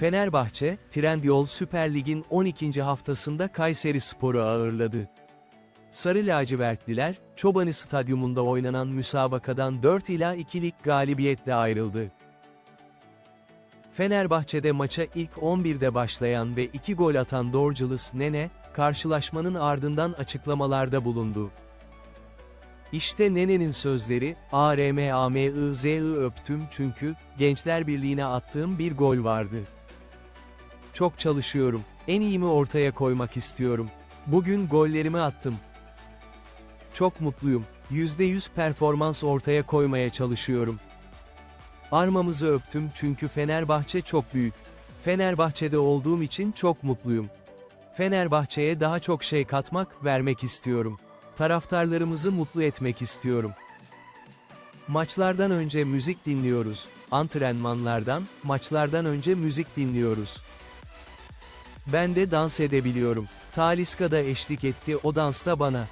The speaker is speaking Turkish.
Fenerbahçe, Trendyol Süper Lig'in 12. haftasında Kayseri Spor'u ağırladı. Sarı lacivertliler, Çobanı Stadyumunda oynanan müsabakadan 4 ila 2'lik galibiyetle ayrıldı. Fenerbahçe'de maça ilk 11'de başlayan ve 2 gol atan Dorcalus Nene, karşılaşmanın ardından açıklamalarda bulundu. İşte Nene'nin sözleri, ARMAMIZI öptüm çünkü, Gençler Birliği'ne attığım bir gol vardı. Çok çalışıyorum, en iyimi ortaya koymak istiyorum. Bugün gollerimi attım. Çok mutluyum, %100 performans ortaya koymaya çalışıyorum. Armamızı öptüm çünkü Fenerbahçe çok büyük. Fenerbahçe'de olduğum için çok mutluyum. Fenerbahçe'ye daha çok şey katmak, vermek istiyorum. Taraftarlarımızı mutlu etmek istiyorum. Maçlardan önce müzik dinliyoruz. Antrenmanlardan, maçlardan önce müzik dinliyoruz. Ben de dans edebiliyorum. Taliska da eşlik etti o dansta bana.